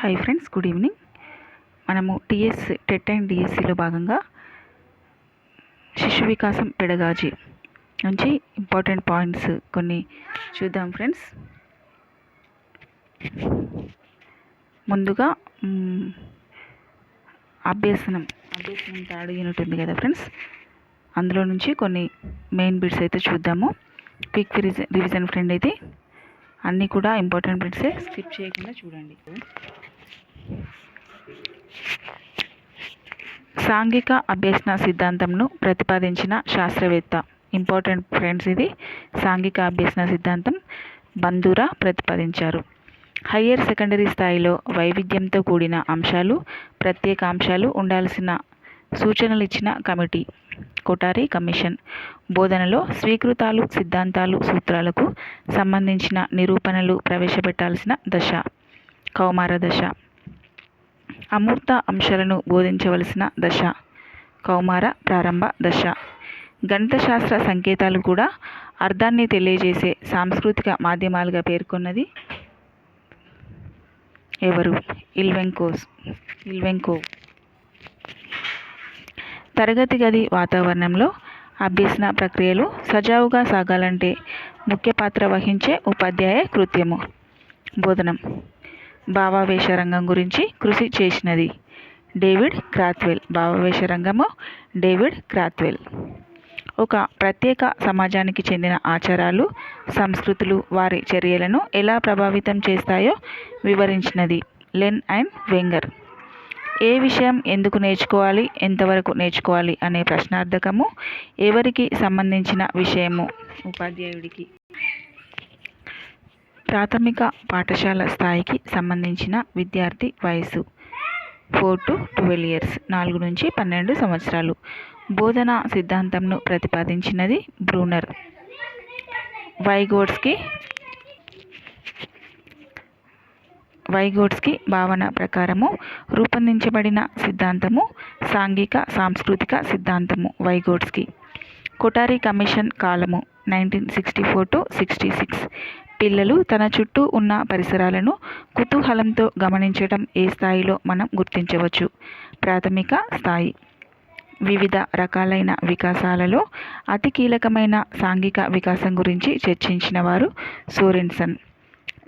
Hi friends good evening మనము TS TET and డిఎస్సిలో భాగంగా శిశు వికాసం పెడగాజీ నుంచి ఇంపార్టెంట్ పాయింట్స్ కొన్ని చూద్దాం ఫ్రెండ్స్ ముందుగా అభ్యసనం అభ్యసనం థర్డ్ యూనిట్ ఉంది కదా ఫ్రెండ్స్ అందులో నుంచి కొన్ని మెయిన్ బిట్స్ అయితే చూద్దాము. క్విక్ రివిజన్ రివిజన్ ఫ్రెండ్ అయితే అన్నీ కూడా ఇంపార్టెంట్ బిట్సే స్కిప్ చేయకుండా చూడండి. సాంఘిక అభ్యసన సిద్ధాంతంను ప్రతిపాదించిన శాస్త్రవేత్త. ఇంపార్టెంట్ ఫ్రెండ్స్ ఇది. సాంఘిక అభ్యసన సిద్ధాంతం బంధురా ప్రతిపాదించారు. హయ్యర్ సెకండరీ స్థాయిలో వైవిధ్యంతో కూడిన అంశాలు ప్రత్యేక అంశాలు ఉండాల్సిన సూచనలు ఇచ్చిన కమిటీ కొటారి కమిషన్. బోధనలో స్వీకృతాలు సిద్ధాంతాలు సూత్రాలకు సంబంధించిన నిరూపణలు ప్రవేశపెట్టాల్సిన దశ. కౌమార దశ. అమూర్త అంశాలను బోధించవలసిన దశ కౌమార ప్రారంభ దశ. గణిత శాస్త్ర సంకేతాలు కూడా అర్థాన్ని తెలియజేసే సాంస్కృతిక మాధ్యమాలుగా పేర్కొన్నది ఎవరు? ఇల్వెంకోస్ ఇల్వెంకో. తరగతి గది వాతావరణంలో అభ్యసన ప్రక్రియలు సజావుగా సాగాలంటే ముఖ్య పాత్ర వహించే ఉపాధ్యాయ కృత్యము. బోధనం. భావావేశ రంగం గురించి కృషి చేసినది. David Krathwohl. భావావేశ రంగము డేవిడ్ క్రాత్వెల్. ఒక ప్రత్యేక సమాజానికి చెందిన ఆచారాలు సంస్కృతులు వారి చర్యలను ఎలా ప్రభావితం చేస్తాయో వివరించినది లెన్ అండ్ వెంగర్. ఏ విషయం ఎందుకు నేర్చుకోవాలి ఎంతవరకు నేర్చుకోవాలి అనే ప్రశ్నార్థకము ఎవరికి సంబంధించిన విషయము? ఉపాధ్యాయుడికి. ప్రాథమిక పాఠశాల స్థాయికి సంబంధించిన విద్యార్థి వయసు ఫోర్ టు ట్వెల్వ్ ఇయర్స్ నాలుగు నుంచి పన్నెండు సంవత్సరాలు. బోధనా సిద్ధాంతంను ప్రతిపాదించినది బ్రూనర్. వైగోడ్స్కి వైగోడ్స్కి భావన ప్రకారము రూపొందించబడిన సిద్ధాంతము సాంఘిక సాంస్కృతిక సిద్ధాంతము వైగోడ్స్కి కొటారి కమిషన్ కాలము nineteen sixty four to sixty six పిల్లలు తన చుట్టూ ఉన్న పరిసరాలను కుతూహలంతో గమనించటం ఏ స్థాయిలో మనం గుర్తించవచ్చు? ప్రాథమిక స్థాయి. వివిధ రకాలైన వికాసాలలో అతి కీలకమైన సాంఘిక వికాసం గురించి చర్చించిన వారు సోరెన్సన్.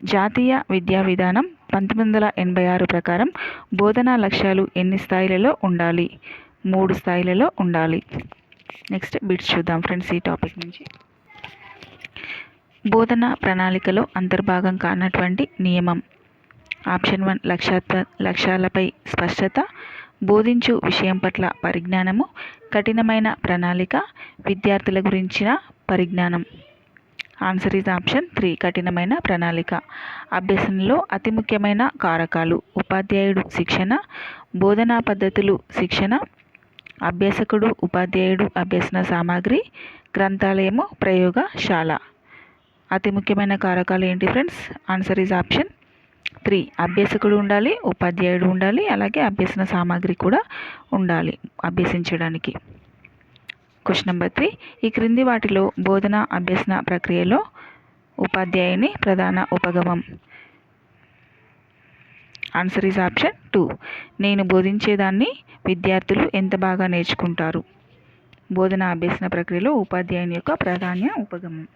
జాతీయ విద్యా విధానం పంతొమ్మిది వందల ఎనభై ఆరు ప్రకారం బోధనా లక్ష్యాలు ఎన్ని స్థాయిలలో ఉండాలి? మూడు స్థాయిలలో ఉండాలి. నెక్స్ట్ బిట్స్ చూద్దాం ఫ్రెండ్స్ ఈ టాపిక్ నుంచి. బోధన ప్రణాళికలో అంతర్భాగం కానటువంటి నియమం. ఆప్షన్ వన్ లక్ష్యాత్వ లక్ష్యాలపై స్పష్టత బోధించు విషయం పట్ల పరిజ్ఞానము కఠినమైన ప్రణాళిక విద్యార్థుల గురించిన పరిజ్ఞానం. ఆన్సర్ ఈజ్ ఆప్షన్ త్రీ కఠినమైన ప్రణాళిక. అభ్యసనలో అతి ముఖ్యమైన కారకాలు ఉపాధ్యాయుడు శిక్షణ బోధనా పద్ధతులు శిక్షణ అభ్యాసకుడు ఉపాధ్యాయుడు అభ్యసన సామాగ్రి గ్రంథాలయము ప్రయోగశాల. అతి ముఖ్యమైన కారకాలు ఏంటి friends? Answer is option three అభ్యాసకుడు ఉండాలి ఉపాధ్యాయుడు ఉండాలి అలాగే అభ్యసన సామాగ్రి కూడా ఉండాలి అభ్యసించడానికి. క్వశ్చన్ నెంబర్ త్రీ ఈ క్రింది వాటిలో బోధన అభ్యసన ప్రక్రియలో ఉపాధ్యాయుని ప్రధాన ఉపగమం. ఆన్సర్ ఈజ్ ఆప్షన్ టూ నేను బోధించేదాన్ని విద్యార్థులు ఎంత బాగా నేర్చుకుంటారు? బోధన అభ్యసన ప్రక్రియలో ఉపాధ్యాయుని యొక్క ప్రాధాన్య ఉపగమం.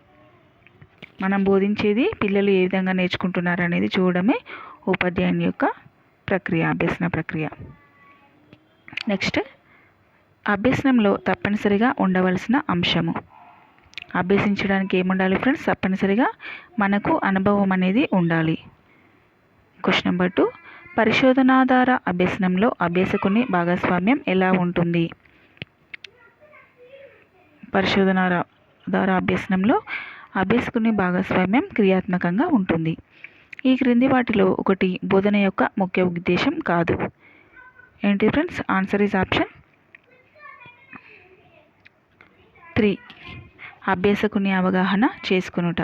మనం బోధించేది పిల్లలు ఏ విధంగా నేర్చుకుంటున్నారు అనేది చూడడమే ఉపాధ్యాయుని యొక్క ప్రక్రియ అభ్యసన ప్రక్రియ. నెక్స్ట్ అభ్యసనంలో తప్పనిసరిగా ఉండవలసిన అంశము. అభ్యసించడానికి ఏముండాలి ఫ్రెండ్స్ తప్పనిసరిగా మనకు అనుభవం అనేది ఉండాలి. క్వశ్చన్ నెంబర్ టూ పరిశోధనాధార అభ్యసనంలో అభ్యసకుని భాగస్వామ్యం ఎలా ఉంటుంది? పరిశోధనాధార అభ్యసనంలో అభ్యాసకుని భాగస్వామ్యం క్రియాత్మకంగా ఉంటుంది. ఈ క్రింది వాటిలో ఒకటి బోధన యొక్క ముఖ్య ఉద్దేశం కాదు. ఏంటి friends? Answer is option three. అభ్యాసకుని అవగాహన చేసుకునుట.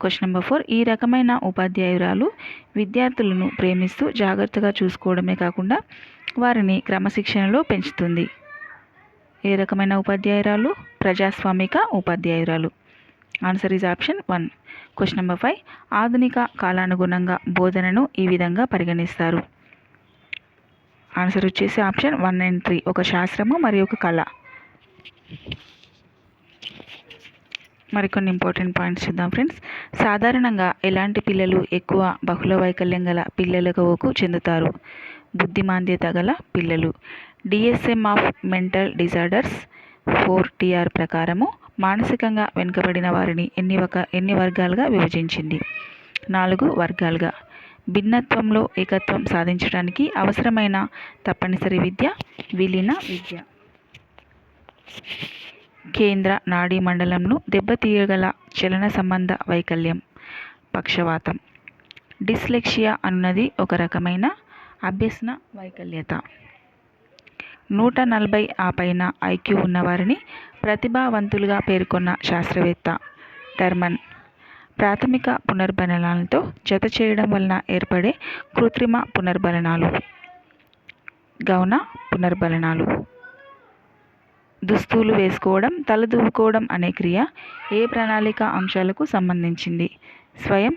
Question number four. ఈ రకమైన ఉపాధ్యాయురాలు విద్యార్థులను ప్రేమిస్తూ జాగ్రత్తగా చూసుకోవడమే కాకుండా వారిని క్రమశిక్షణలో పెంచుతుంది. ఏ రకమైన ఉపాధ్యాయురాలు? ప్రజాస్వామిక ఉపాధ్యాయురాలు. Answer is option one question number five ఆధునిక కాలానుగుణంగా బోధనను ఈ విధంగా పరిగణిస్తారు. ఆన్సర్ వచ్చేసి ఆప్షన్ వన్ అండ్ త్రీ ఒక శాస్త్రము మరియు ఒక కళ. మరికొన్ని ఇంపార్టెంట్ పాయింట్స్ చూద్దాం ఫ్రెండ్స్ సాధారణంగా ఎలాంటి పిల్లలు ఎక్కువ బహుళ వైకల్యం గల పిల్లలకు చెందుతారు? బుద్ధిమాంద్యత గల పిల్లలు. DSM of mental disorders four TR ప్రకారము మానసికంగా వెనుకబడిన వారిని ఎన్ని ఒక ఎన్ని వర్గాలుగా విభజించింది? నాలుగు వర్గాలుగా. భిన్నత్వంలో ఏకత్వం సాధించడానికి అవసరమైన తప్పనిసరి విద్య విలీన విద్య. కేంద్ర నాడీ మండలంను దెబ్బతీయగల చలన సంబంధ వైకల్యం పక్షవాతం. డిస్లెక్షియా అన్నది ఒక రకమైన అభ్యసన వైకల్యత. నూట నలభై ఆ పైన ఐక్యూ ఉన్నవారిని ప్రతిభావంతులుగా పేర్కొన్న శాస్త్రవేత్త టర్మన్ ప్రాథమిక పునర్బలనాలతో జత చేయడం వలన ఏర్పడే కృత్రిమ పునర్బలనాలు గౌన పునర్బలనాలు దుస్తులు వేసుకోవడం తలదూవుకోవడం అనే క్రియ ఏ ప్రణాళిక అంశాలకు సంబంధించింది? స్వయం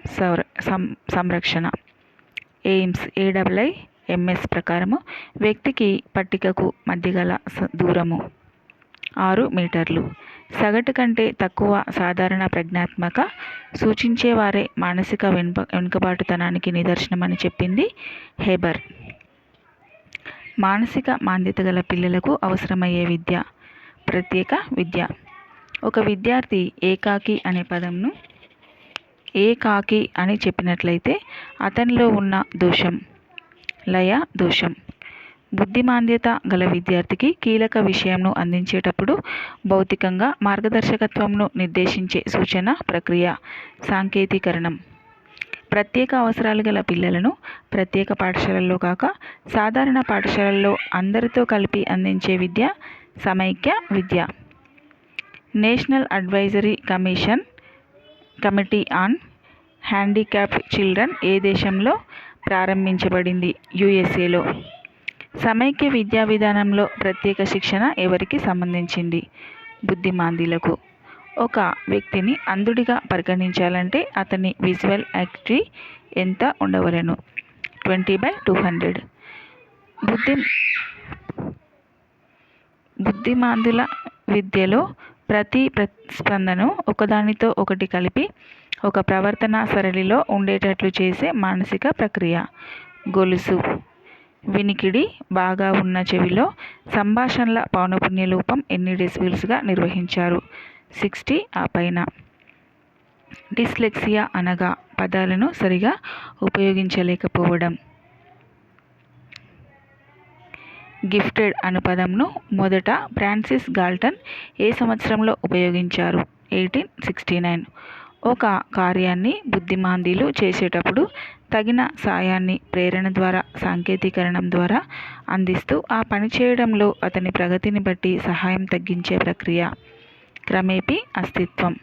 సంరక్షణ. ఎయిమ్స్ ఏడబ్ల్ఐ ఎంఎస్ ప్రకారము వ్యక్తికి పట్టికకు మధ్య గల దూరము ఆరు మీటర్లు. సగటు కంటే తక్కువ సాధారణ ప్రజ్ఞాత్మక సూచించేవారే మానసిక వెనుక వెనుకబాటుతనానికి నిదర్శనమని చెప్పింది హేబర్. మానసిక మాంద్యత గల పిల్లలకు అవసరమయ్యే విద్య ప్రత్యేక విద్య. ఒక విద్యార్థి ఏకాకి అనే పదంను ఏకాకి అని చెప్పినట్లయితే అతనిలో ఉన్న దోషం లయ దోషం. బుద్ధిమాంద్యత గల విద్యార్థికి కీలక విషయంను అందించేటప్పుడు భౌతికంగా మార్గదర్శకత్వంను నిర్దేశించే సూచన ప్రక్రియ సాంకేతీకరణం. ప్రత్యేక అవసరాలు గల పిల్లలను ప్రత్యేక పాఠశాలల్లో కాక సాధారణ పాఠశాలల్లో అందరితో కలిపి అందించే విద్య సమైక్య విద్య. National advisory commission committee on handicap children ఏ దేశంలో ప్రారంభించబడింది యుఎస్ఏలో. సమైక్య విద్యా విధానంలో ప్రత్యేక శిక్షణ ఎవరికి సంబంధించింది? బుద్ధిమాంద్యులకు. ఒక వ్యక్తిని అంధుడిగా పరిగణించాలంటే అతని విజువల్ యాక్టివిటీ ఎంత ఉండవలను? Twenty by two hundred. బుద్ధి బుద్ధిమాందుల విద్యలో ప్రతి ప్రతిస్పందను ఒకదానితో ఒకటి కలిపి ఒక ప్రవర్తన సరళిలో ఉండేటట్లు చేసే మానసిక ప్రక్రియ. గొలుసు. వినికిడి బాగా ఉన్న చెవిలో సంభాషణల పౌనపుణ్య లోపం ఎన్ని డెసిబిల్స్గా నిర్వహించారు? సిక్స్టీ ఆ పైన. డిస్లెక్సియా అనగా పదాలను సరిగా ఉపయోగించలేకపోవడం. గిఫ్టెడ్ అను పదంను మొదట ఫ్రాన్సిస్ గాల్టన్ ఏ సంవత్సరంలో ఉపయోగించారు? Eighteen sixty nine. ఒక కార్యాన్ని బుద్ధిమాంద్యులు చేసేటప్పుడు తగిన సాయాన్ని ప్రేరణ ద్వారా సాంకేతీకరణం ద్వారా అందిస్తూ ఆ పని చేయడంలో అతని ప్రగతిని బట్టి సహాయం తగ్గించే ప్రక్రియ క్రమేపీ అస్తిత్వం.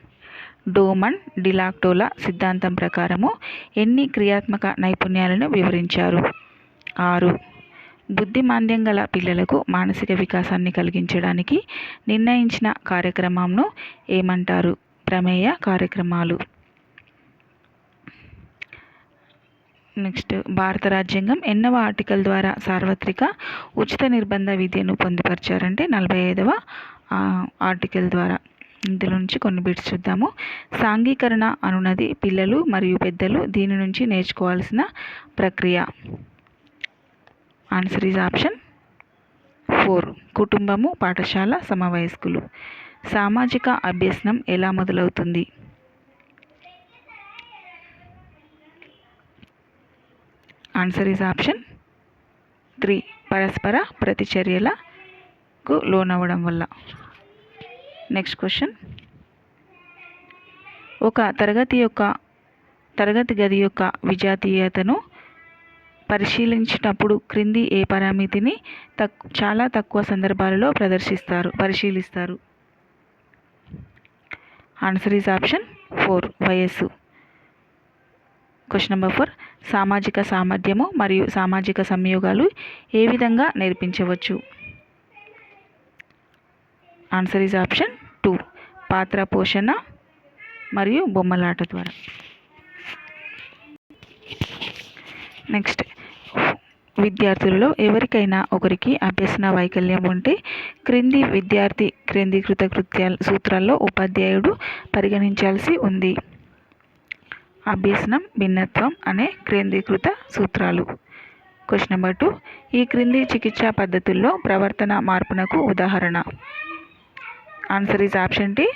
డోమన్ డిలాక్టోల సిద్ధాంతం ప్రకారము ఎన్ని క్రియాత్మక నైపుణ్యాలను వివరించారు? ఆరు. బుద్ధిమాంద్యం గల పిల్లలకు మానసిక వికాసాన్ని కలిగించడానికి నిర్ణయించిన కార్యక్రమంను ఏమంటారు? ప్రమేయ కార్యక్రమాలు. నెక్స్ట్ భారత రాజ్యాంగం ఎన్నవ ఆర్టికల్ ద్వారా సార్వత్రిక ఉచిత నిర్బంధ విద్యను పొందుపరిచారంటే నలభై ఐదవ ఆర్టికల్ ద్వారా. ఇందులో నుంచి కొన్ని బిట్స్ చూద్దాము. సాంఘీకరణ అనున్నది పిల్లలు మరియు పెద్దలు దీని నుంచి నేర్చుకోవాల్సిన ప్రక్రియ. ఆన్సర్ ఈజ్ ఆప్షన్ ఫోర్ కుటుంబము పాఠశాల సమవయస్కులు. సామాజిక అభ్యసనం ఎలా మొదలవుతుంది? ఆన్సర్ ఈజ్ ఆప్షన్ త్రీ పరస్పర ప్రతిచర్యలకు లోనవ్వడం వల్ల. నెక్స్ట్ క్వశ్చన్ ఒక తరగతి యొక్క తరగతి గది యొక్క విజాతీయతను పరిశీలించినప్పుడు క్రింది ఏ పరామితిని తక్ చాలా తక్కువ సందర్భాలలో ప్రదర్శిస్తారు పరిశీలిస్తారు? ఆన్సర్ ఈజ్ ఆప్షన్ ఫోర్ వయస్సు. క్వశ్చన్ నెంబర్ ఫోర్ సామాజిక సామర్థ్యము మరియు సామాజిక సంయోగాలు ఏ విధంగా నేర్పించవచ్చు? ఆన్సర్ ఈజ్ ఆప్షన్ టూ పాత్ర పోషణ మరియు బొమ్మలాట ద్వారా. నెక్స్ట్ విద్యార్థులలో ఎవరికైనా ఒకరికి అభ్యసన వైకల్యం ఉంటే క్రింది విద్యార్థి కేంద్రీకృత కృత్యాల సూత్రాల్లో ఉపాధ్యాయుడు పరిగణించాల్సి ఉంది. అభ్యసనం భిన్నత్వం అనే కేంద్రీకృత సూత్రాలు. Question number two. ఈ క్రింది చికిత్సా పద్ధతుల్లో ప్రవర్తన మార్పునకు ఉదాహరణ. ఆన్సర్ ఈజ్ ఆప్షన్ టీ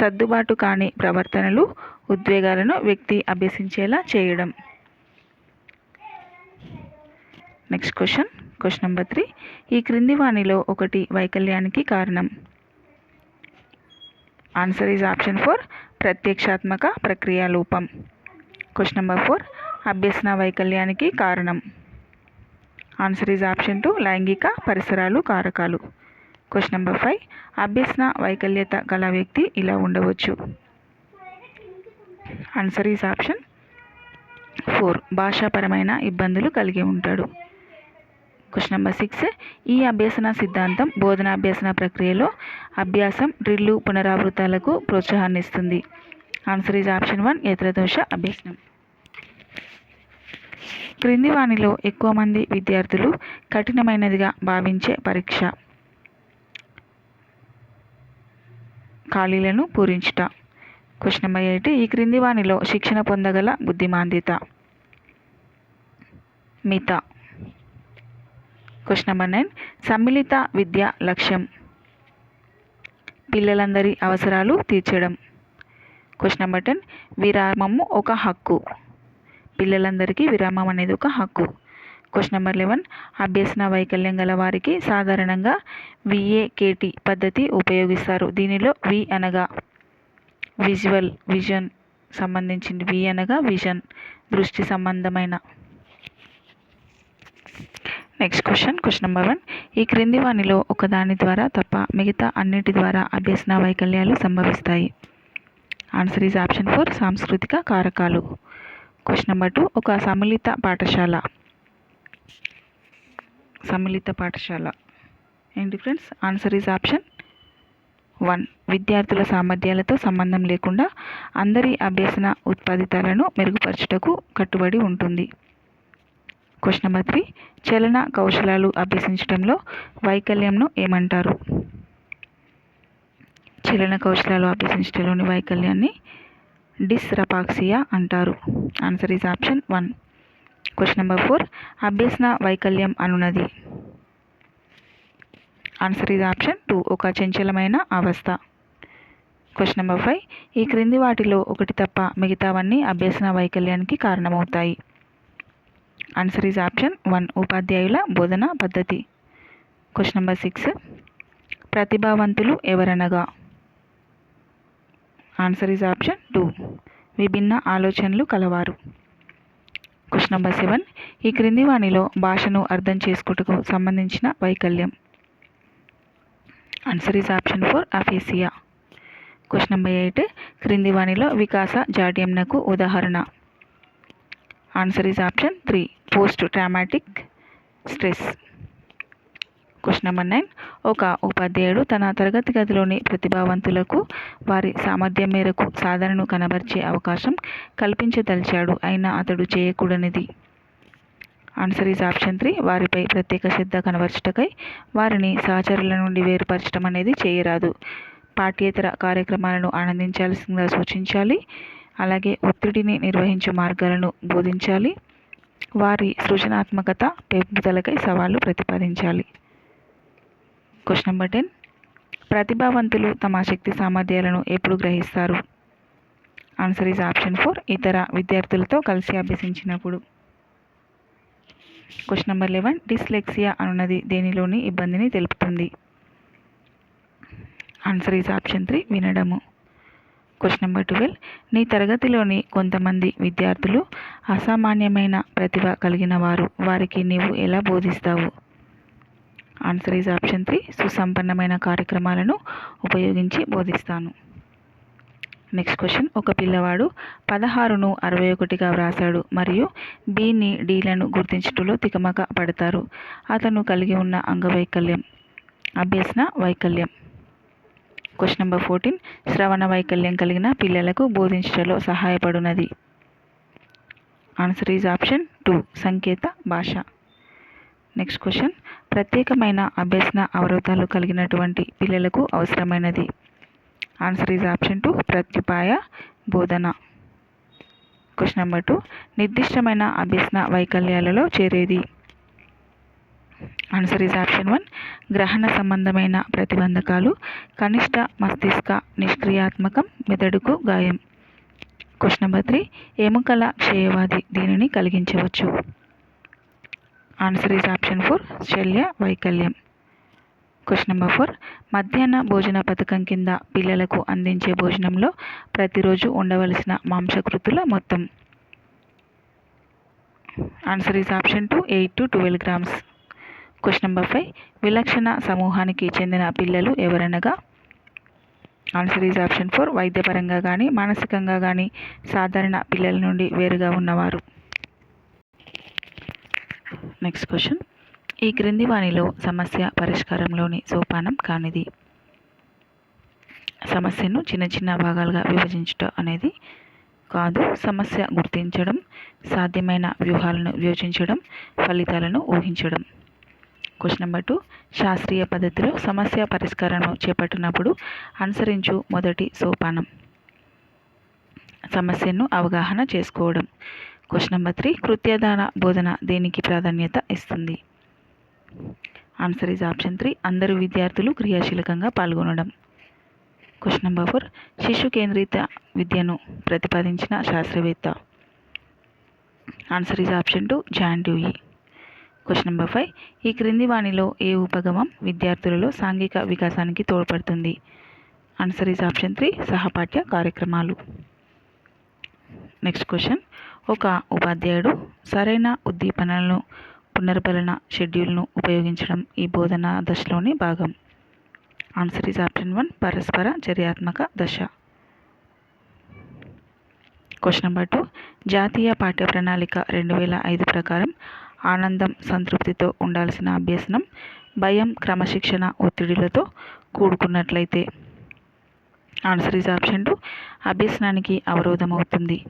సర్దుబాటు కాని ప్రవర్తనలు ఉద్వేగాలను వ్యక్తి అభ్యసించేలా చేయడం. Next question question number three ఈ క్రింది వాణిలో ఒకటి వైకల్యానికి కారణం. ఆన్సర్ ఈజ్ ఆప్షన్ ఫోర్ ప్రత్యక్షాత్మక ప్రక్రియ లోపం. క్వశ్చన్ నెంబర్ ఫోర్ అభ్యసన వైకల్యానికి కారణం. ఆన్సర్ ఈజ్ ఆప్షన్ టూ లైంగిక పరిసరాలు కారకాలు. క్వశ్చన్ నెంబర్ ఫైవ్ అభ్యసన వైకల్యత గల వ్యక్తి ఇలా ఉండవచ్చు. ఆన్సర్ ఈజ్ ఆప్షన్ ఫోర్ భాషాపరమైన ఇబ్బందులు కలిగి ఉంటాడు. క్వశ్చన్ నెంబర్ సిక్స్ ఈ అభ్యసన సిద్ధాంతం బోధన అభ్యసన ప్రక్రియలో అభ్యాసం డ్రిల్లు పునరావృతాలకు ప్రోత్సాహాన్ని ఇస్తుంది ఆన్సర్ ఈజ్ ఆప్షన్ వన్ ఏతరదోష అభ్యసనం. క్రింది వాణిలో ఎక్కువ మంది విద్యార్థులు కఠినమైనదిగా భావించే పరీక్ష. ఖాళీలను పూరించుట. క్వశ్చన్ నెంబర్ ఎయిట్ ఈ క్రింది వాణిలో శిక్షణ పొందగల బుద్ధిమాంద్యత. మిత. క్వశ్చన్ నెంబర్ నైన్ సమ్మిళిత విద్య లక్ష్యం. పిల్లలందరి అవసరాలు తీర్చడం. క్వశ్చన్ నెంబర్ టెన్ విరామము ఒక హక్కు. పిల్లలందరికీ విరామం అనేది ఒక హక్కు. క్వశ్చన్ నెంబర్ లెవెన్ అభ్యసన వైకల్యం గల వారికి సాధారణంగా విఏకేటి పద్ధతి ఉపయోగిస్తారు. దీనిలో వి అనగా విజువల్ విజన్ సంబంధించింది. వి అనగా విజన్ దృష్టి సంబంధమైన. Next question question number one ఈ క్రింది వానిలో ఒకదాని ద్వారా తప్ప మిగతా అన్నిటి ద్వారా అభ్యసన వైకల్యాలు సంభవిస్తాయి. ఆన్సర్ ఈజ్ ఆప్షన్ ఫోర్ సాంస్కృతిక కారకాలు. క్వశ్చన్ నెంబర్ టూ ఒక సమ్మిళిత పాఠశాల. సమ్మిళిత పాఠశాల. ఏంటి friends answer is option one విద్యార్థుల సామర్థ్యాలతో సంబంధం లేకుండా అందరి అభ్యసన ఉత్పాదితాలను మెరుగుపరచుటకు కట్టుబడి ఉంటుంది. క్వశ్చన్ నెంబర్ త్రీ చలన కౌశలాలు అభ్యసించడంలో వైకల్యంను ఏమంటారు? చలన కౌశలాలు అభ్యసించడంలోని వైకల్యాన్ని డిస్రపాక్సియా అంటారు. Answer is option one question number four అభ్యసన వైకల్యం అనున్నది ఆన్సర్ ఈజ్ ఆప్షన్ టూ ఒక చంచలమైన అవస్థ. క్వశ్చన్ నెంబర్ ఫైవ్ ఈ క్రింది వాటిలో ఒకటి తప్ప మిగతావన్నీ అభ్యసన వైకల్యానికి కారణమవుతాయి. ఆన్సర్ ఈజ్ ఆప్షన్ వన్ ఉపాధ్యాయుల బోధన పద్ధతి క్వశ్చన్ నెంబర్ సిక్స్ ప్రతిభావంతులు ఎవరనగా ఆన్సర్ ఈజ్ ఆప్షన్ టూ విభిన్న ఆలోచనలు కలవారు క్వశ్చన్ నెంబర్ సెవెన్ ఈ క్రింది వాణిలో భాషను అర్థం చేసుకుటకు సంబంధించిన వైకల్యం. Answer is option four aphasia question number eight క్రింది వాణిలో వికాస జాడ్యంనకు ఉదాహరణ. Answer is option three post traumatic stress question number nine ఒక ఉపాధ్యాయుడు తన తరగతి గదిలోని ప్రతిభావంతులకు వారి సామర్థ్యం మేరకు సాధనను కనబరిచే అవకాశం కల్పించదలిచాడు అయినా అతడు చేయకూడనిది. ఆన్సర్ ఈజ్ ఆప్షన్ త్రీ వారిపై ప్రత్యేక శ్రద్ధ కనబరచుటకై వారిని సహచరుల నుండి వేరుపరచడం అనేది చేయరాదు. పాఠ్యేతర కార్యక్రమాలను ఆనందించాల్సిందిగా సూచించాలి. అలాగే ఒత్తిడిని నిర్వహించే మార్గాలను బోధించాలి. వారి సృజనాత్మకత పెంపుదలకై సవాళ్ళు ప్రతిపాదించాలి. క్వశ్చన్ నెంబర్ టెన్ ప్రతిభావంతులు తమ శక్తి సామర్థ్యాలను ఎప్పుడు గ్రహిస్తారు? ఆన్సర్ ఈజ్ ఆప్షన్ ఫోర్ ఇతర విద్యార్థులతో కలిసి అభ్యసించినప్పుడు. క్వశ్చన్ నెంబర్ లెవెన్ డిస్లెక్సియా అనున్నది దేనిలోని ఇబ్బందిని తెలుపుతుంది? ఆన్సర్ ఈజ్ ఆప్షన్ త్రీ వినడము. క్వశ్చన్ నెంబర్ ట్వెల్వ్ నీ తరగతిలోని కొంతమంది విద్యార్థులు అసామాన్యమైన ప్రతిభ కలిగిన వారు వారికి నీవు ఎలా బోధిస్తావు? ఆన్సర్ ఈజ్ ఆప్షన్ త్రీ సుసంపన్నమైన కార్యక్రమాలను ఉపయోగించి బోధిస్తాను. నెక్స్ట్ క్వశ్చన్ ఒక పిల్లవాడు పదహారును అరవై ఒకటిగా వ్రాసాడు మరియు బీని డీలను గుర్తించటంలో తికమక పడతారు. అతను కలిగి ఉన్న అంగవైకల్యం అభ్యసన వైకల్యం. Question number fourteen. శ్రవణ వైకల్యం కలిగిన పిల్లలకు బోధించడంలో సహాయపడునది. ఆన్సర్ ఈజ్ ఆప్షన్ టూ సంకేత భాష. Next question. ప్రత్యేకమైన అభ్యసన అవరోధాలు కలిగినటువంటి పిల్లలకు అవసరమైనది. ఆన్సర్ ఈజ్ ఆప్షన్ టూ ప్రత్యుపాయ బోధన. Question number two. నిర్దిష్టమైన అభ్యసన వైకల్యాలలో చేరేది. ఆన్సర్ ఈజ్ ఆప్షన్ వన్ గ్రహణ సంబంధమైన ప్రతిబంధకాలు కనిష్ట మస్తిష్క నిష్క్రియాత్మకం మెదడుకు గాయం. క్వశ్చన్ నెంబర్ త్రీ ఎముకల క్షయవాది దీనిని కలిగించవచ్చు. ఆన్సర్ ఈజ్ ఆప్షన్ ఫోర్ శల్య వైకల్యం. క్వశ్చన్ నెంబర్ ఫోర్ మధ్యాహ్న భోజన పథకం కింద పిల్లలకు అందించే భోజనంలో ప్రతిరోజు ఉండవలసిన మాంసకృతుల మొత్తం. Answer is option two eight to twelve grams question number five విలక్షణ సమూహానికి చెందిన పిల్లలు ఎవరనగా? ఆన్సర్ ఈజ్ ఆప్షన్ ఫోర్ వైద్యపరంగా కానీ మానసికంగా కానీ సాధారణ పిల్లల నుండి వేరుగా ఉన్నవారు. నెక్స్ట్ క్వశ్చన్ ఈ క్రింది వాణిలో సమస్య పరిష్కారంలోని సోపానం కానిది. సమస్యను చిన్న చిన్న భాగాలుగా విభజించడం అనేది కాదు. సమస్య గుర్తించడం సాధ్యమైన వ్యూహాలను యోచించడం ఫలితాలను ఊహించడం. Question number two. శాస్త్రీయ పద్ధతిలో సమస్య పరిష్కారం చేపట్టినప్పుడు అనుసరించు మొదటి సోపానం. సమస్యను అవగాహన చేసుకోవడం. Question number three. కృత్యదాన బోధన దేనికి ప్రాధాన్యత ఇస్తుంది? Answer is option three. అందరు విద్యార్థులు క్రియాశీలకంగా పాల్గొనడం. Question number four. శిశు కేంద్రిత విద్యను ప్రతిపాదించిన శాస్త్రవేత్త. Answer is option two. John Dewey. Question number five ఈ క్రింది వాణిలో ఏ ఉపగమం విద్యార్థులలో సాంఘిక వికాసానికి తోడ్పడుతుంది? ఆన్సర్ ఈజ్ ఆప్షన్ త్రీ సహపాఠ్య కార్యక్రమాలు. నెక్స్ట్ క్వశ్చన్ ఒక ఉపాధ్యాయుడు సరైన ఉద్దీపనలను పునర్బలన షెడ్యూల్ను ఉపయోగించడం ఈ బోధనా దశలోని భాగం. ఆన్సర్ ఈజ్ ఆప్షన్ వన్ పరస్పర చర్యాత్మక దశ. క్వశ్చన్ నెంబర్ టూ జాతీయ పాఠ్య ప్రణాళిక రెండు వేల ఐదు ప్రకారం ఆనందం సంతృప్తితో ఉండాల్సిన అభ్యసనం భయం క్రమశిక్షణ ఒత్తిడిలతో కూడుకున్నట్లయితే. ఆన్సర్ ఈజ్ ఆప్షన్ టూ అభ్యసనానికి అవరోధం అవుతుంది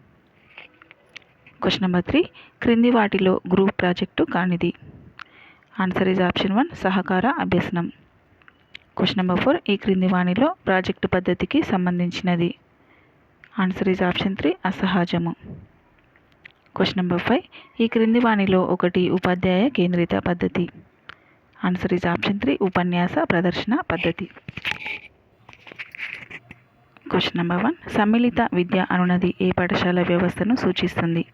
క్వశ్చన్ నెంబర్ త్రీ క్రింది వాటిలో గ్రూప్ ప్రాజెక్టు కానిది. ఆన్సర్ ఈజ్ ఆప్షన్ వన్ సహకార అభ్యసనం. క్వశ్చన్ నెంబర్ ఫోర్ ఈ క్రింది వాణిలో ప్రాజెక్టు పద్ధతికి సంబంధించినది. ఆన్సర్ ఈజ్ ఆప్షన్ త్రీ అసహజము. క్వశ్చన్ నెంబర్ ఫైవ్ ఈ క్రింది వాణిలో ఒకటి ఉపాధ్యాయ కేంద్రిత పద్ధతి. ఆన్సర్ ఈజ్ ఆప్షన్ త్రీ ఉపన్యాస ప్రదర్శన పద్ధతి. క్వశ్చన్ నెంబర్ వన్ సమ్మిళిత విద్య అనున్నది ఏ పాఠశాల వ్యవస్థను సూచిస్తుంది?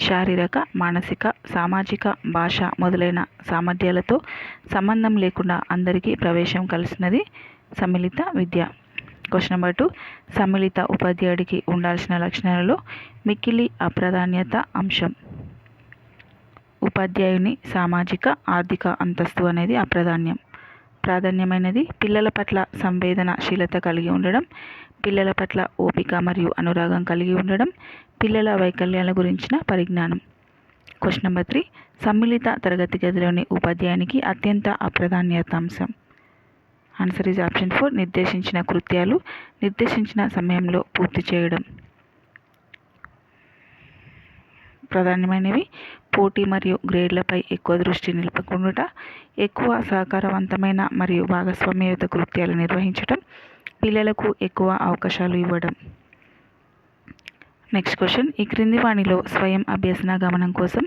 శారీరక మానసిక సామాజిక భాష మొదలైన సామర్థ్యాలతో సంబంధం లేకుండా అందరికీ ప్రవేశం కలిసినది సమ్మిళిత విద్య. క్వశ్చన్ నెంబర్ టూ సమ్మిళిత ఉపాధ్యాయుడికి ఉండాల్సిన లక్షణాలలో మిక్కిలి అప్రాధాన్యత అంశం. ఉపాధ్యాయుని సామాజిక ఆర్థిక అంతస్తు అనేది అప్రాధాన్యం. ప్రాధాన్యమైనది పిల్లల పట్ల సంవేదనశీలత కలిగి ఉండడం పిల్లల పట్ల ఓపిక మరియు అనురాగం కలిగి ఉండడం పిల్లల వైకల్యాల గురించిన పరిజ్ఞానం. క్వశ్చన్ నెంబర్ త్రీ సమ్మిళిత తరగతి గదిలోని ఉపాధ్యాయునికి అత్యంత అప్రాధాన్యత అంశం. ఆన్సర్ ఈజ్ ఆప్షన్ ఫోర్ నిర్దేశించిన కృత్యాలు నిర్దేశించిన సమయంలో పూర్తి చేయడం. ప్రధానమైనవి పోటీ మరియు గ్రేడ్లపై ఎక్కువ దృష్టి నిలుపకుండా ఎక్కువ సహకారవంతమైన మరియు భాగస్వామ్యయుత కృత్యాలు నిర్వహించడం పిల్లలకు ఎక్కువ అవకాశాలు ఇవ్వడం. నెక్స్ట్ క్వశ్చన్ ఈ క్రింది వాణిలో స్వయం అభ్యసన గమనం కోసం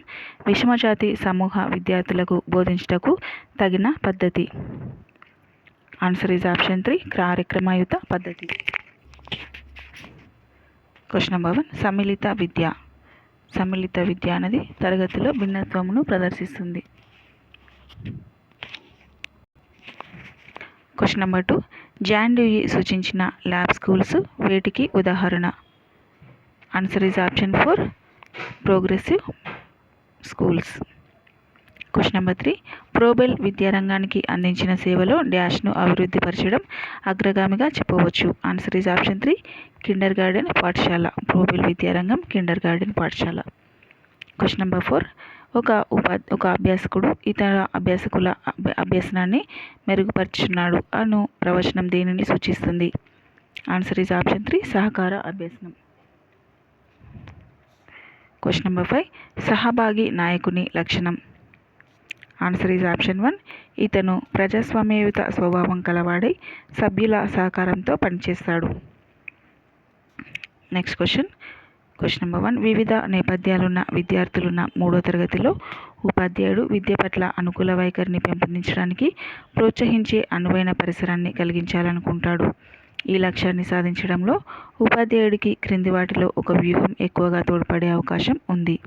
విషమజాతి సమూహ విద్యార్థులకు బోధించుటకు తగిన పద్ధతి. ఆన్సర్ ఈజ్ ఆప్షన్ త్రీ కార్యక్రమయుత పద్ధతి క్వశ్చన్ నెంబర్ వన్ సమ్మిళిత విద్య సమ్మిళిత విద్య అనేది తరగతిలో భిన్నత్వమును ప్రదర్శిస్తుంది. Question number two John Dewey సూచించిన ల్యాబ్ స్కూల్స్ వేటికి ఉదాహరణ? Answer is option four progressive schools question number three. Froebel విద్యారంగానికి అందించిన సేవలో డ్యాష్ను అభివృద్ధి పరచడం అగ్రగామిగా చెప్పవచ్చు. Answer is option three. Kindergarten పాఠశాల. ప్రోబెల్ విద్యారంగం కిండర్ గార్డెన్ పాఠశాల. Question number four. ఒక ఉపా ఒక అభ్యాసకుడు ఇతర అభ్యాసకుల అభ్యసనాన్ని మెరుగుపరుచున్నాడు అను ప్రవచనం దేనిని సూచిస్తుంది. Answer is option three. సహకార అభ్యసనం. Question number five. సహభాగి నాయకుని లక్షణం. ఆన్సర్ ఈజ్ ఆప్షన్ వన్ ఇతను ప్రజాస్వామ్యయుత స్వభావం కలవాడై సభ్యుల సహకారంతో పనిచేస్తాడు. Next question question number one వివిధ నేపథ్యాలున్న విద్యార్థులున్న మూడో తరగతిలో ఉపాధ్యాయుడు విద్య పట్ల అనుకూల వైఖరిని పెంపొందించడానికి ప్రోత్సహించే అనువైన పరిసరాన్ని కలిగించాలనుకుంటాడు. ఈ లక్ష్యాన్ని సాధించడంలో ఉపాధ్యాయుడికి క్రింది వాటిలో ఒక వ్యూహం ఎక్కువగా తోడ్పడే అవకాశం ఉంది.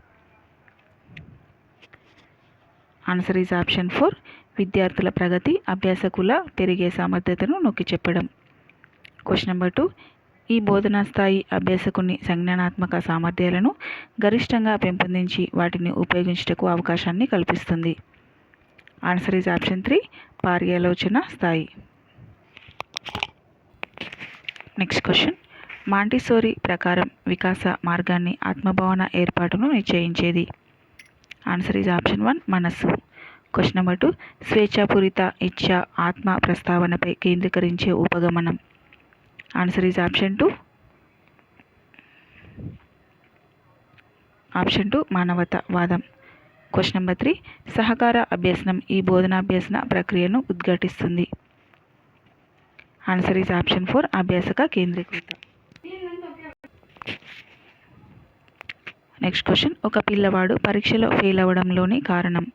ఆన్సర్ ఈజ్ ఆప్షన్ ఫోర్ విద్యార్థుల ప్రగతి అభ్యాసకుల పెరిగే సామర్థ్యతను నొక్కి చెప్పడం. క్వశ్చన్ నెంబర్ టూ ఈ బోధనా స్థాయి అభ్యాసకుని సంజ్ఞానాత్మక సామర్థ్యాలను గరిష్టంగా పెంపొందించి వాటిని ఉపయోగించుటకు అవకాశాన్ని కల్పిస్తుంది. ఆన్సర్ ఈజ్ ఆప్షన్ త్రీ పార్యాలోచన స్థాయి. నెక్స్ట్ క్వశ్చన్ మాంటిసోరీ ప్రకారం వికాస మార్గాన్ని ఆత్మభావన ఏర్పాటును నిశ్చయించేది. ఆన్సర్ ఈజ్ ఆప్షన్ వన్ మనస్సు. క్వశ్చన్ నెంబర్ టూ స్వేచ్ఛాపూరిత ఇచ్ఛ ఆత్మ ప్రస్తావనపై కేంద్రీకరించే ఉపగమనం. Answer is option two option two మానవతావాదం. Question number three సహకార అభ్యసనం ఈ బోధనాభ్యసన ప్రక్రియను ఉద్ఘాటిస్తుంది. ఆన్సర్ ఈజ్ ఆప్షన్ ఫోర్ అభ్యాసక కేంద్రీకృత. నెక్స్ట్ క్వశ్చన్ ఒక పిల్లవాడు పరీక్షలో ఫెయిల్ అవ్వడంలోని కారణం.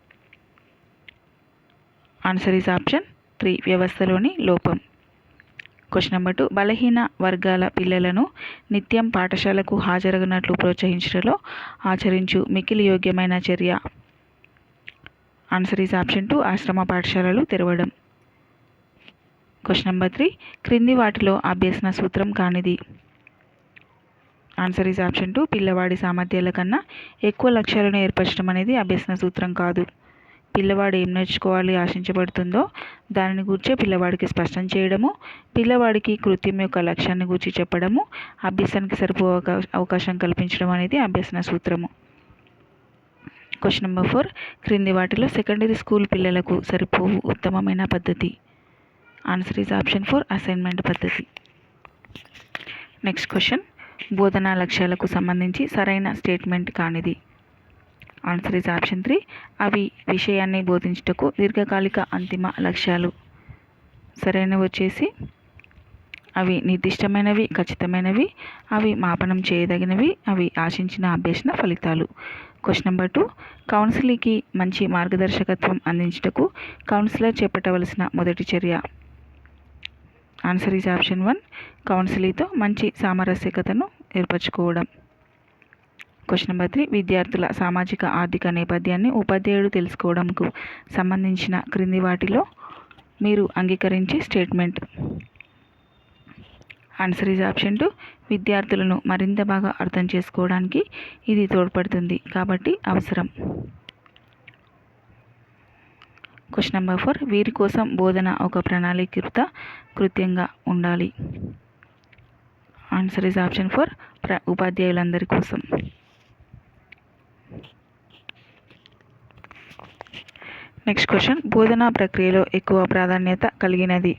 ఆన్సర్ ఈజ్ ఆప్షన్ త్రీ వ్యవస్థలోని లోపం. క్వశ్చన్ నెంబర్ టూ బలహీన వర్గాల పిల్లలను నిత్యం పాఠశాలకు హాజరగినట్లు ప్రోత్సహించడంలో ఆచరించు మికిలి యోగ్యమైన చర్య. ఆన్సర్ ఈజ్ ఆప్షన్ టూ ఆశ్రమ పాఠశాలలు తెరవడం. క్వశ్చన్ నెంబర్ త్రీ క్రింది వాటిలో అభ్యసన సూత్రం కానిది. ఆన్సర్ ఈజ్ ఆప్షన్ టూ పిల్లవాడి సామర్థ్యాల కన్నా ఎక్కువ లక్ష్యాలను ఏర్పరచడం అనేది అభ్యసన సూత్రం కాదు. పిల్లవాడు ఏం నేర్చుకోవాలి ఆశించబడుతుందో దానిని గూర్చే పిల్లవాడికి స్పష్టం చేయడము పిల్లవాడికి కృత్యం యొక్క లక్ష్యాన్ని గూర్చి చెప్పడము అభ్యసనానికి సరిపో అవకాశం కల్పించడం అనేది అభ్యసన సూత్రము. క్వశ్చన్ నెంబర్ ఫోర్ క్రింది వాటిలో సెకండరీ స్కూల్ పిల్లలకు సరిపోవు ఉత్తమమైన పద్ధతి. Answer is option four assignment పద్ధతి. నెక్స్ట్ క్వశ్చన్ బోధనా లక్ష్యాలకు సంబంధించి సరైన స్టేట్మెంట్ కానిది. ఆన్సర్ ఇస్ ఆప్షన్ త్రీ అవి విషయాన్ని బోధించుటకు దీర్ఘకాలిక అంతిమ లక్ష్యాలు. సరైనవి వచ్చేసి అవి నిర్దిష్టమైనవి ఖచ్చితమైనవి అవి మాపనం చేయదగినవి అవి ఆశించిన అభ్యసన ఫలితాలు. క్వశ్చన్ నెంబర్ టూ కౌన్సిలింగ్కి మంచి మార్గదర్శకత్వం అందించుటకు కౌన్సిలర్ చేపట్టవలసిన మొదటి చర్య. ఆన్సర్ ఈజ్ ఆప్షన్ వన్ కౌన్సిలింగ్తో మంచి సామరస్యకతను ఏర్పరచుకోవడం. క్వశ్చన్ నెంబర్ త్రీ విద్యార్థుల సామాజిక ఆర్థిక నేపథ్యాన్ని ఉపాధ్యాయుడు తెలుసుకోవడంకు సంబంధించిన క్రింది వాటిలో మీరు అంగీకరించే statement. Answer is option two విద్యార్థులను మరింత బాగా అర్థం చేసుకోవడానికి ఇది తోడ్పడుతుంది. కాబట్టి అవసరం. క్వశ్చన్ నెంబర్ ఫోర్ వీరి కోసం బోధన ఒక ప్రణాళీకృత కృత్యంగా ఉండాలి. ఆన్సర్ ఇస్ ఆప్షన్ ఫోర్ ప్ర ఉపాధ్యాయులందరి కోసం. నెక్స్ట్ క్వశ్చన్ బోధనా ప్రక్రియలో ఎక్కువ ప్రాధాన్యత కలిగినది.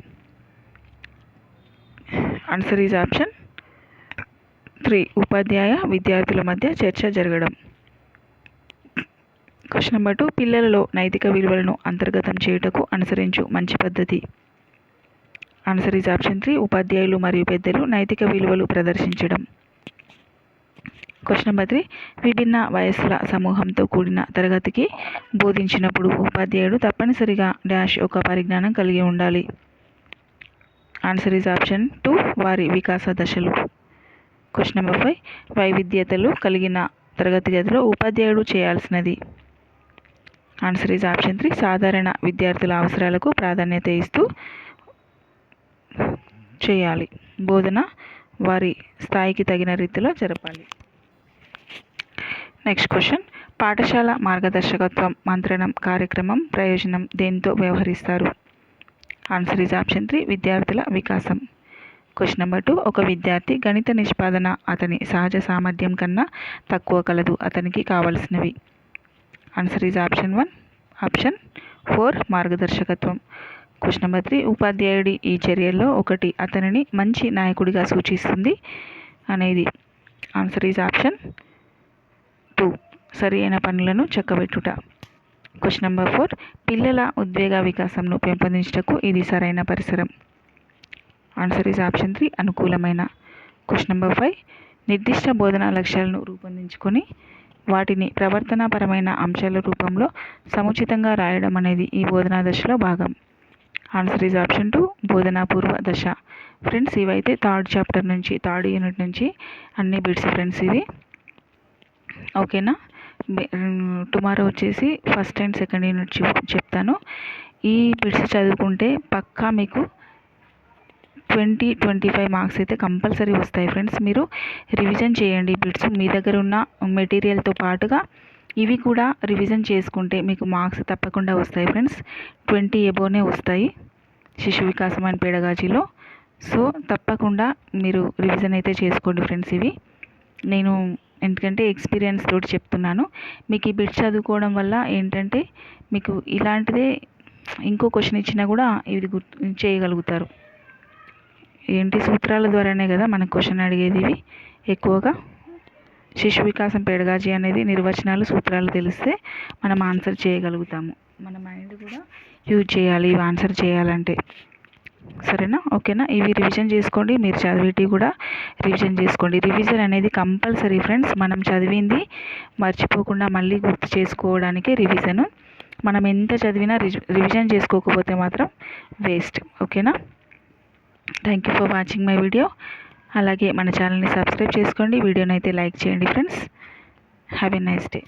ఆన్సర్ ఈజ్ ఆప్షన్ త్రీ ఉపాధ్యాయ విద్యార్థుల మధ్య చర్చ జరగడం. క్వశ్చన్ నెంబర్ టూ పిల్లలలో నైతిక విలువలను అంతర్గతం చేయుటకు అనుసరించు మంచి పద్ధతి. ఆన్సర్ ఈజ్ ఆప్షన్ త్రీ ఉపాధ్యాయులు మరియు పెద్దలు నైతిక విలువలు ప్రదర్శించడం. క్వశ్చన్ నెంబర్ త్రీ విభిన్న వయస్సుల సమూహంతో కూడిన తరగతికి బోధించినప్పుడు ఉపాధ్యాయుడు తప్పనిసరిగా డాష్ ఒక పరిజ్ఞానం కలిగి ఉండాలి. ఆన్సర్ ఈజ్ ఆప్షన్ టూ వారి వికాస దశలు. క్వశ్చన్ నెంబర్ ఫైవ్ వైవిధ్యతలు కలిగిన తరగతి గదిలో ఉపాధ్యాయుడు చేయాల్సినది. ఆన్సర్ ఈజ్ ఆప్షన్ త్రీ సాధారణ విద్యార్థుల అవసరాలకు ప్రాధాన్యత ఇస్తూ చేయాలి. బోధన వారి స్థాయికి తగిన రీతిలో జరపాలి. నెక్స్ట్ క్వశ్చన్ పాఠశాల మార్గదర్శకత్వం మంత్రణం కార్యక్రమం ప్రయోజనం దేనితో వ్యవహరిస్తారు? ఆన్సర్ ఈజ్ ఆప్షన్ త్రీ విద్యార్థుల వికాసం. క్వశ్చన్ నెంబర్ టూ ఒక విద్యార్థి గణిత నిష్పాదన అతని సహజ సామర్థ్యం కన్నా తక్కువ కలదు అతనికి కావలసినవి. Answer is option one option four మార్గదర్శకత్వం. క్వశ్చన్ నెంబర్ త్రీ ఉపాధ్యాయుడి ఈ చర్యల్లో ఒకటి అతనిని మంచి నాయకుడిగా సూచిస్తుంది అనేది. ఆన్సర్ ఈజ్ ఆప్షన్ టూ సరి అయిన పనులను చక్కబెట్టుట. క్వశ్చన్ నెంబర్ ఫోర్ పిల్లల ఉద్వేగ వికాసంను పెంపొందించుటకు ఇది సరైన పరిసరం. ఆన్సర్ ఈజ్ ఆప్షన్ త్రీ అనుకూలమైన. క్వశ్చన్ నెంబర్ ఫైవ్ నిర్దిష్ట బోధనా లక్ష్యాలను రూపొందించుకొని వాటిని ప్రవర్తనాపరమైన అంశాల రూపంలో సముచితంగా రాయడం అనేది ఈ బోధనా దశలో భాగం. ఆన్సర్ ఈజ్ ఆప్షన్ టూ బోధనాపూర్వ దశ. ఫ్రెండ్స్ ఇవైతే థర్డ్ చాప్టర్ నుంచి థర్డ్ యూనిట్ నుంచి అన్ని బిట్స్ ఫ్రెండ్స్ ఇవి. ఓకేనా టుమారో వచ్చేసి ఫస్ట్ అండ్ సెకండ్ యూనిట్ చెప్తాను. ఈ బిట్స్ చదువుకుంటే పక్కా మీకు ట్వంటీ ట్వంటీ ఫైవ్ మార్క్స్ అయితే కంపల్సరీ వస్తాయి ఫ్రెండ్స్. మీరు రివిజన్ చేయండి. బిట్స్ మీ దగ్గర ఉన్న మెటీరియల్తో పాటుగా ఇవి కూడా రివిజన్ చేసుకుంటే మీకు మార్క్స్ తప్పకుండా వస్తాయి ఫ్రెండ్స్. ట్వంటీ ఎబోనే వస్తాయి శిశు వికాసం అని పేడగాజీలో. సో తప్పకుండా మీరు రివిజన్ అయితే చేసుకోండి ఫ్రెండ్స్ ఇవి. నేను ఎందుకంటే ఎక్స్పీరియన్స్ తోటి చెప్తున్నాను. మీకు ఈ బిట్స్ చదువుకోవడం వల్ల ఏంటంటే మీకు ఇలాంటిదే ఇంకో క్వశ్చన్ ఇచ్చినా కూడా ఇది గుర్తు చేయగలుగుతారు. ఏంటి సూత్రాల ద్వారానే కదా మనకు క్వశ్చన్ అడిగేది ఇవి? ఎక్కువగా శిశు వికాసం పెడగాజీ అనేది నిర్వచనాలు సూత్రాలు తెలిస్తే మనం ఆన్సర్ చేయగలుగుతాము. మన మైండ్ కూడా యూజ్ చేయాలి ఇవి ఆన్సర్ చేయాలంటే. సరేనా? ఓకేనా? ఇవి రివిజన్ చేసుకోండి. మీరు చదివేటివి కూడా రివిజన్ చేసుకోండి. రివిజన్ అనేది కంపల్సరీ ఫ్రెండ్స్ మనం చదివింది మర్చిపోకుండా మళ్ళీ గుర్తు చేసుకోవడానికి రివిజన్ మనం ఎంత చదివినా రివిజన్ చేసుకోకపోతే మాత్రం వేస్ట్ ఓకేనా? Thank you for watching my video అలాగే మన ఛానల్ని సబ్స్క్రైబ్ చేసుకోండి. వీడియోని అయితే లైక్ చేయండి friends have a nice day